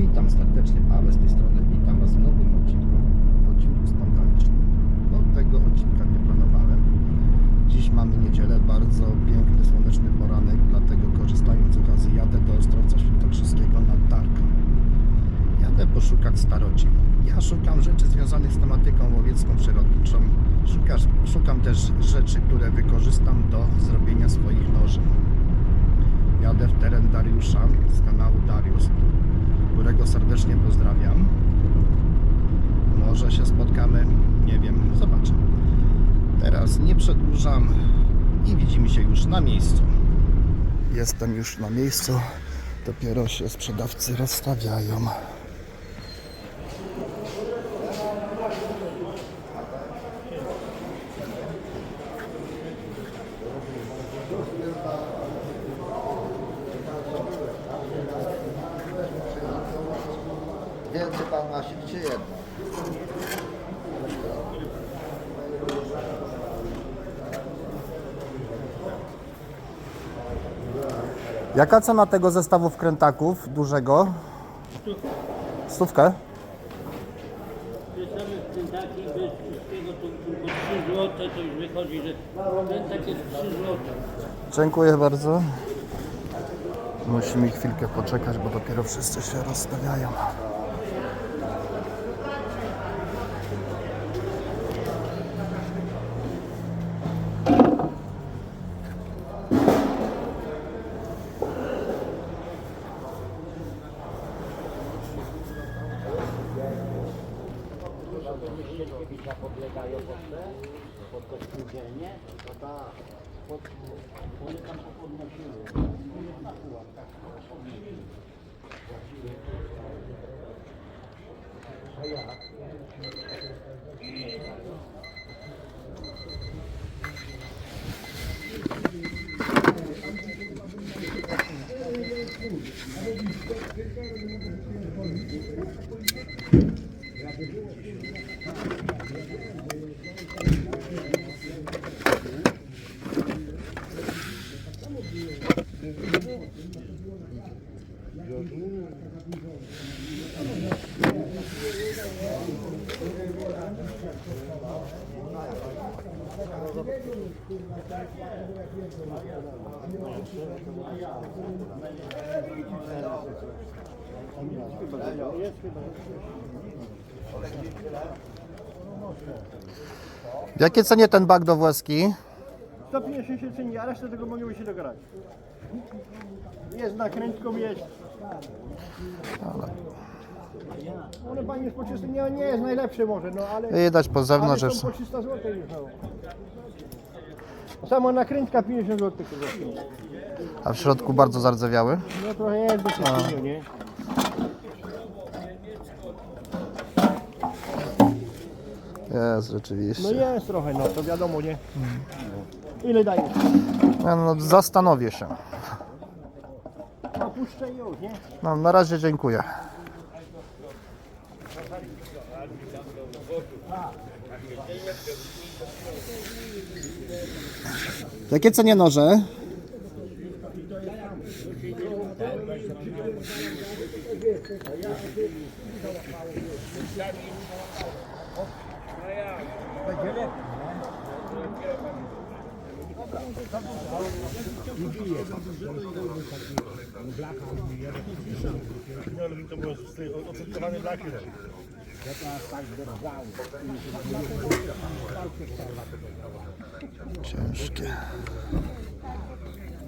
Witam serdecznie, Paweł z tej strony. Witam Was w nowym odcinku, w odcinku spontanicznym. No, tego odcinka nie planowałem. Dziś mamy niedzielę, bardzo piękny, słoneczny poranek, dlatego korzystając z okazji jadę do Ostrowca Świętokrzyskiego na targ. Jadę poszukać staroci. Ja szukam rzeczy związanych z tematyką łowiecką, przyrodniczą. Szukasz, szukam też rzeczy, które wykorzystam do zrobienia swoich noży. Jadę w teren Dariusza z kanału Dariusz, którego serdecznie pozdrawiam. Może się spotkamy, nie wiem, zobaczę. Teraz nie przedłużam i widzimy się już na miejscu. Jestem już na miejscu, dopiero się sprzedawcy rozstawiają. Pan ma czy jedno? Jaka cena tego zestawu wkrętaków dużego? Stówkę? Bierzemy taki bez wszystkiego to tylko 3 zł, to już wychodzi, że tak jest 3 zł. Dziękuję bardzo. Musimy chwilkę poczekać, bo dopiero wszyscy się rozstawiają. Podlegają pod to spółdzielnie, to tak, pod, one tam się podnosiły. Na pułap, tak, A jak? W jakie cenie ten bak do Włoski? 150 się ceni, a resztę tego mogą się dogadać. Jest nakrętką, jest. One pani jest po 300, nie, nie jest najlepsze może, no ale, Widać po ale zewnątrz, że są po 300 zł już. No. Sama nakrętka 50 zł. a w środku bardzo zardzewiały. No trochę jest do tego, nie? Jest, No rzeczywiście. jest trochę, no to wiadomo, nie? Ile daje? No, no, zastanowię się. No puszczę już, nie? No, na razie dziękuję. Jakie cenie noże? To było ocentowane blaki. Ciężkie.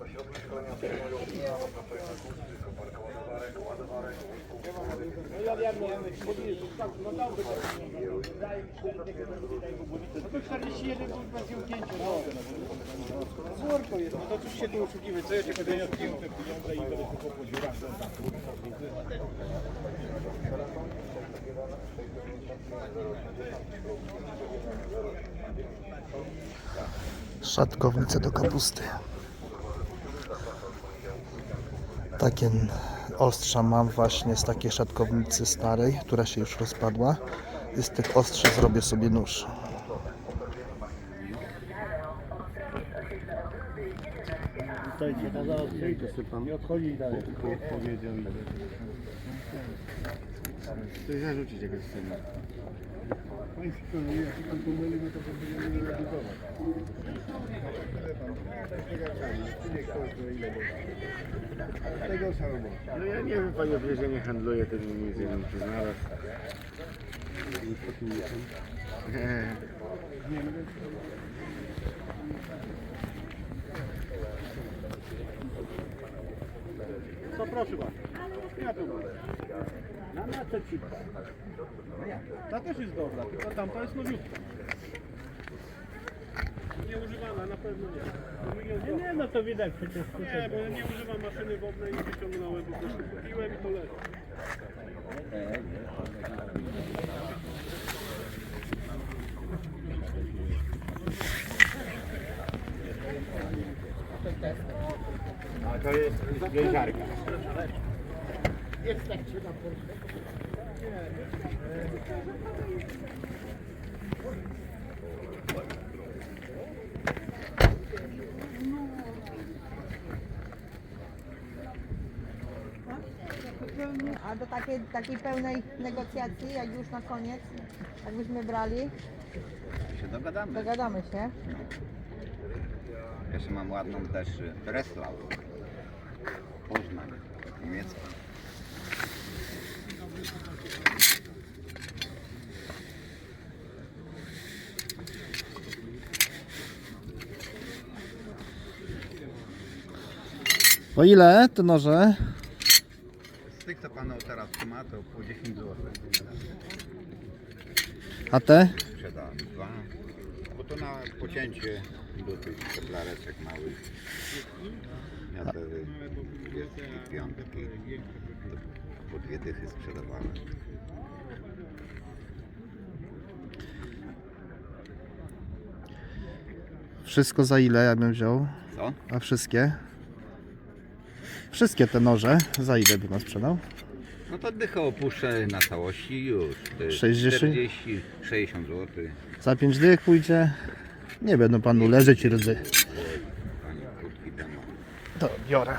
Ośrodku Szkolenia To 41 był bez jąknięcia. Złorko jest, no to cóż się tu oszukiwać, co ja się będę pił te pieniądze i będę tylko. Szatkownice do kapusty. Takie ostrza mam właśnie z takiej szatkownicy starej, która się już rozpadła. I z tych ostrzy zrobię sobie nóż. Stoicie na zaostrze i to sypam. I odchodzi dalej, tylko powiedział i... To jest zarzucić jakaś scena. Pan to będziemy realizować. Tego samego. No ja nie wiem panie, ja nie handluję tym nie wiem czy znalazł. To proszę bardzo. Ja tu mam. Na, na co ci Ta też jest dobra, tylko tamta jest nowiutka. Nieużywana, na pewno nie. Nie, nie, no to widać przecież. Nie, bo ja nie używam maszyny wodnej i wyciągnąłem, po prostu kupiłem i to leży. A to jest gęziarka. A do takiej, takiej pełnej negocjacji, jak już na koniec, jakbyśmy brali, się dogadamy. dogadamy się. Jeszcze mam ładną też Breslau. Poznań, niemiecka. Po ile te noże? Z tych, co Pan teraz trzyma, to po 10 zł. A te? Sprzedałem dwa. Bo to na pocięcie do tych keplareczek małych. Ja te piątki. To po dwie dychy sprzedawałem. Wszystko za ile ja bym wziął? Co? A wszystkie? Wszystkie te noże za ile by nas sprzedał? No to dychę opuszczę na całości już. To jest 60? 40, 60 zł. Za pięć dych pójdzie? Nie będą panu leżeć i rdzy. Panie krótki temat. To biorę.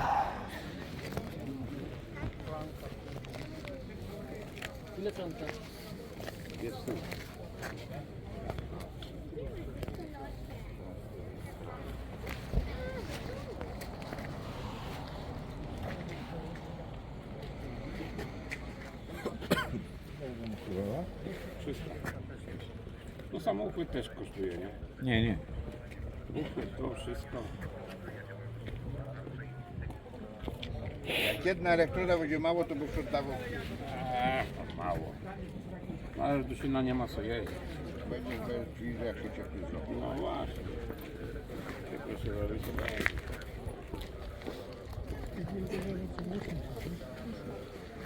No samochód też kosztuje, nie? Nie, nie. Uchwyt, to wszystko. Jak jedna elektroda będzie mało, to byś oddawał. Eee, to mało. No, ale do Szyna nie ma co jeść. Będzie bez przyjdzie, jak się ciepły zrobi. No właśnie. Tylko się zarysowało.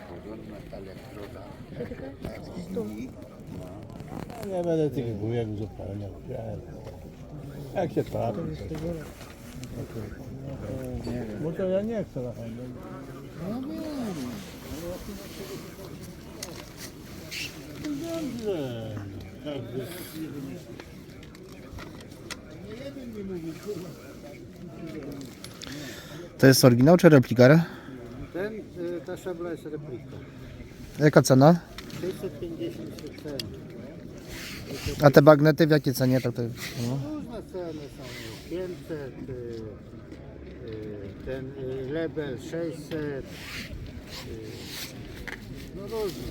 Porządna ta elektroda. Nie będę tych bujek uzupełniał. Jak się trafi. Bo to ja nie chcę na handel. Dobrze. Dobrze. To jest oryginał czy replikar? Ten, y, ta szabla jest replika. Jaka cena? 650 cen. A te bagnety w jakiej cenie? Tak, to. No. Różne ceny są 500, y, y, ten y, lebel 600, y, no różne,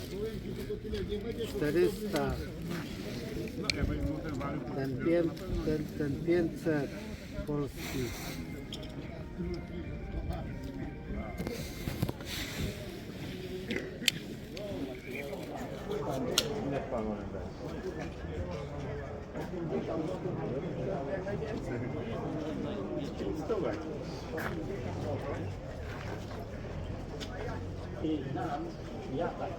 400, ten, pię, ten, ten 500 polski. Niech pan i nam, ja tak.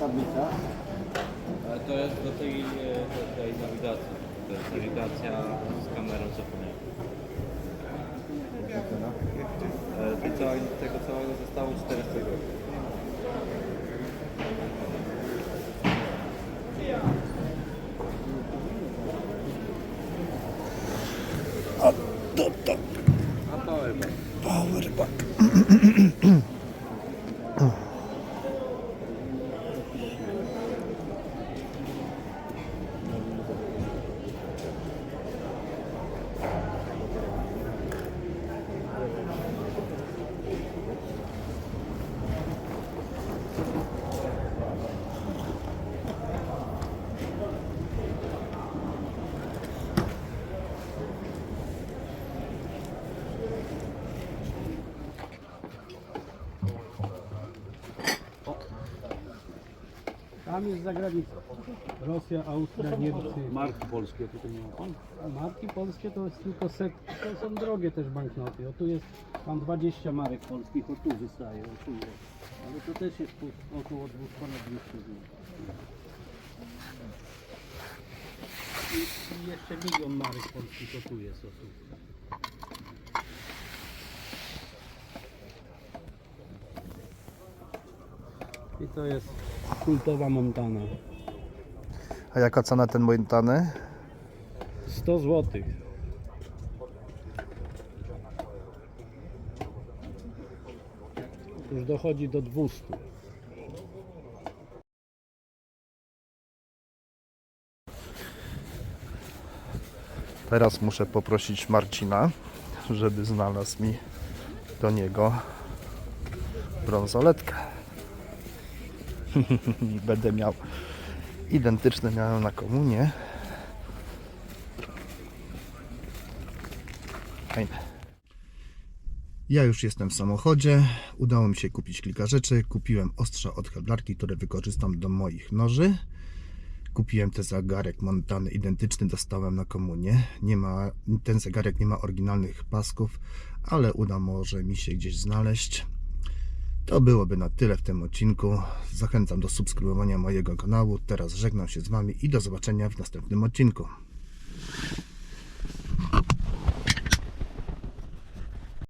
tablica To jest nawigacja z kamerą. E, tej całej, tego całego zostało 400 groszy. Tam jest za granicą. Rosja, Austria, Niemcy. Marki polskie tutaj nie ma pan? A marki polskie to jest tylko sek... To są drogie też banknoty. O tu jest tam 20 marek polskich, o tu wystaje, o tu jest. Ale to też jest po- około dwóch, ponad 200 zł. I, I jeszcze milion marek polskich, o tu jest, o tu. I to jest kultowa Montana. A jaka cena ten Montany? 100 zł. Już dochodzi do 200. Teraz muszę poprosić Marcina, żeby znalazł mi do niego brązoletkę. Będę miał identyczne miałem na komunie. Fajne. Ja już jestem w samochodzie. Udało mi się kupić kilka rzeczy. Kupiłem ostrza od heblarki, które wykorzystam do moich noży. Kupiłem ten zegarek montany identyczny, dostałem na komunie. Nie ma, ten zegarek nie ma oryginalnych pasków, ale uda może mi się gdzieś znaleźć. To byłoby na tyle w tym odcinku. Zachęcam do subskrybowania mojego kanału. Teraz żegnam się z Wami i do zobaczenia w następnym odcinku.